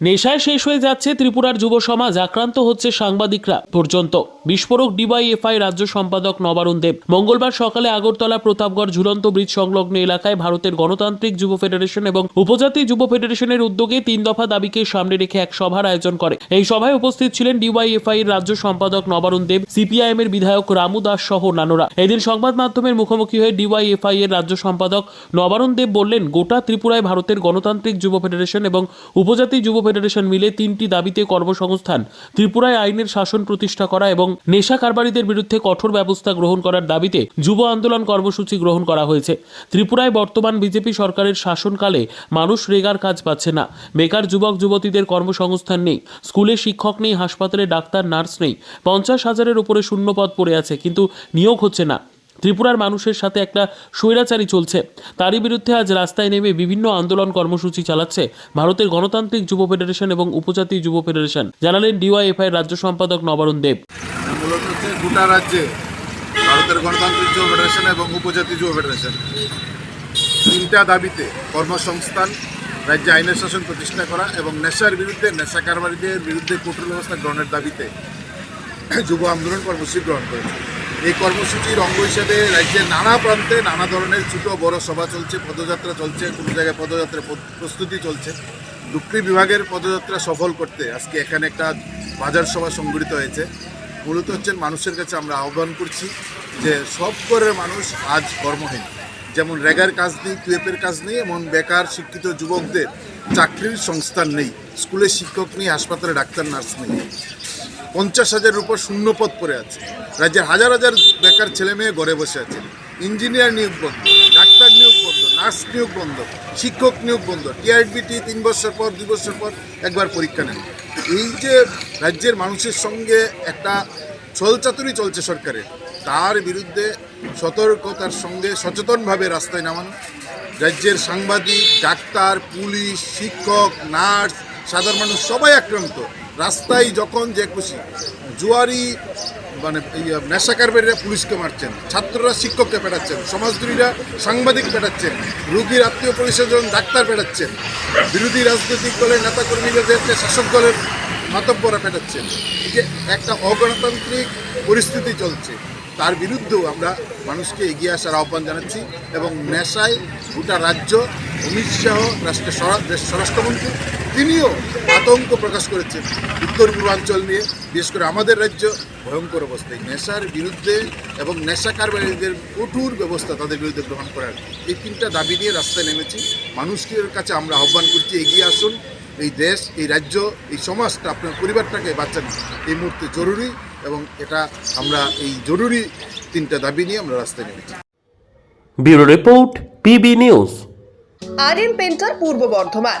নেশায় শেষ হয়ে যাচ্ছে ত্রিপুরার যুব সমাজ, আক্রান্ত হচ্ছে সাংবাদিকরা পর্যন্ত। বিস্ফোরক ডিওয়াইএফআই রাজ্য সম্পাদক নবারুণ দেব। মঙ্গলবার সকালে আগরতলা প্রতাপগড় ঝুলন্ত ব্রিজ সংলগ্ন এলাকায় ভারতের গণতান্ত্রিক যুব ফেডারেশন এবং উপজাতি যুব ফেডারেশনের উদ্যোগে তিন দফা দাবিকে সামনে রেখে এক সভার আয়োজন করে। এই সভায় উপস্থিত ছিলেন ডিওয়াইএফআই এর রাজ্য সম্পাদক নবারুণ দেব, সিপিআইএম এর বিধায়ক রামু দাস সহ নানোরা এদিন সংবাদ মাধ্যমের মুখোমুখি হয়ে ডিওয়াইএফআই এর রাজ্য সম্পাদক নবারুণ দেব বললেন, গোটা ত্রিপুরায় ভারতের গণতান্ত্রিক যুব ফেডারেশন এবং উপজাতি যুব ফেডারেশন মিলে তিনটি দাবিতে কর্মসংস্থান, ত্রিপুরায় আইনের শাসন প্রতিষ্ঠা করা এবং নেশা কারবারিদের বিরুদ্ধে কঠোর ব্যবস্থা গ্রহণ করার দাবিতে যুব আন্দোলন কর্মসূচি গ্রহণ করা হয়েছে। ত্রিপুরায় বর্তমান বিজেপি সরকারের শাসনকালে মানুষ রেগার কাজ পাচ্ছে না। বেকার যুবক, যুবতীদের কর্মসংস্থান নেই। স্কুলে শিক্ষক নেই, হাসপাতালে ডাক্তার, নার্স নেই। পঞ্চাশ হাজারের উপরে শূন্যপদ পড়ে আছে, কিন্তু নিয়োগ হচ্ছে না। ত্রিপুরার মানুষের সাথে একটা স্বৈরাচারী চলছে। তারই বিরুদ্ধে আজ রাস্তায় নেমে বিভিন্ন আন্দোলন কর্মসূচি চালাচ্ছে ভারতের গণতান্ত্রিক যুব ফেডারেশন এবং উপজাতি যুব ফেডারেশন। জানালেন ডিওয়াইএফআই রাজ্য সম্পাদক নবারুণ দেব। মূলত গোটা রাজ্যে ভারতের গণতান্ত্রিক যুব ফেডারেশন এবং উপজাতি যুব ফেডারেশন। তিনটা দাবিতে কর্মসংস্থান, রাজ্যে আইনের শাসন প্রতিষ্ঠা করা এবং নেশার বিরুদ্ধে, নেশা কারবারিদের বিরুদ্ধে কঠোর ব্যবস্থা গ্রহণের দাবিতে যুব আন্দোলন কর্মসূচি গ্রহণ করেছে। এই কর্মসূচির অঙ্গ হিসেবে রাজ্যের নানা প্রান্তে নানা ধরনের ছোটো বড় সভা চলছে, পদযাত্রা চলছে, কোনো জায়গায় পদযাত্রা প্রস্তুতি চলছে। দুঃখী বিভাগের পদযাত্রা সফল করতে আজকে এখানে একটা বাজার সভা সংগঠিত হয়েছে। মূলত হচ্ছেন মানুষের কাছে আমরা আহ্বান করছি যে সব ঘরের মানুষ আজ কর্মহীন। যেমন রেগার কাজ নেই টুয়েপের কাজ নেই, এমন বেকার, শিক্ষিত যুবকদের চাকরির সংস্থান নেই স্কুলে শিক্ষক নেই, হাসপাতালে ডাক্তার, নার্স নেই। পঞ্চাশ হাজারের উপর শূন্য পদ পড়ে আছে। রাজ্যের হাজার হাজার বেকার ছেলে মেয়ে ঘরে বসে আছে। ইঞ্জিনিয়ার নিয়োগ বন্ধ, ডাক্তার নিয়োগ বন্ধ, নার্স নিয়োগ বন্ধ, শিক্ষক নিয়োগ বন্ধ, টিআরবিটি তিন বছর পর, দুই বছর পর একবার পরীক্ষা নেন এই যে রাজ্যের মানুষের সঙ্গে একটা ছলচাতুরি চলছে সরকারের, তার বিরুদ্ধে সতর্কতার সঙ্গে সচেতনভাবে রাস্তায় নামানো। রাজ্যের সাংবাদিক, ডাক্তার, পুলিশ, শিক্ষক, নার্স সাধারণ মানুষ সবাই আক্রান্ত। রাস্তায় যখন যে খুশি, জুয়ারি মানে এই নেশা কারবারিরা পুলিশকে মারছেন, ছাত্ররা শিক্ষককে পেটাচ্ছেন সমাজদুরীরা সাংবাদিক পেটাচ্ছেন, রুগীর আত্মীয় পরিস্বজন ডাক্তার পেটাচ্ছেন, বিরোধী রাজনৈতিক দলের নেতাকর্মীদেরকে শাসক দলের মাতব্বরা পেটাচ্ছেন। যে একটা অগণতান্ত্রিক পরিস্থিতি চলছে। তার বিরুদ্ধেও আমরা মানুষকে এগিয়ে আসার আহ্বান জানাচ্ছি এবং নেশায় গোটা রাজ্য অমিত শাহ রাষ্ট্রের স্বরা- স্বরাষ্ট্রমন্ত্রী, তিনিও আতঙ্ক প্রকাশ করেছেন উত্তর পূর্বাঞ্চল নিয়ে, বিশেষ করে আমাদের রাজ্য। ভয়ঙ্কর অবস্থায় নেশার বিরুদ্ধে এবং নেশা কারবারিদের কঠোর ব্যবস্থা তাদের বিরুদ্ধে গ্রহণ করার। এই তিনটা দাবি নিয়ে রাস্তায় নেমেছি। মানুষের কাছে আমরা আহ্বান করছি, এগিয়ে আসুন। এই দেশ এই রাজ্য এই সমাজটা আপনার পরিবারটাকে বাঁচানো। এই মুহূর্তে জরুরি এবং এটা আমরা এই জরুরি তিনটা দাবি নিয়ে আমরা রাস্তায় নেমেছি। Bureau report PB news. আর এম পেন্টার পূর্ব বর্ধমান।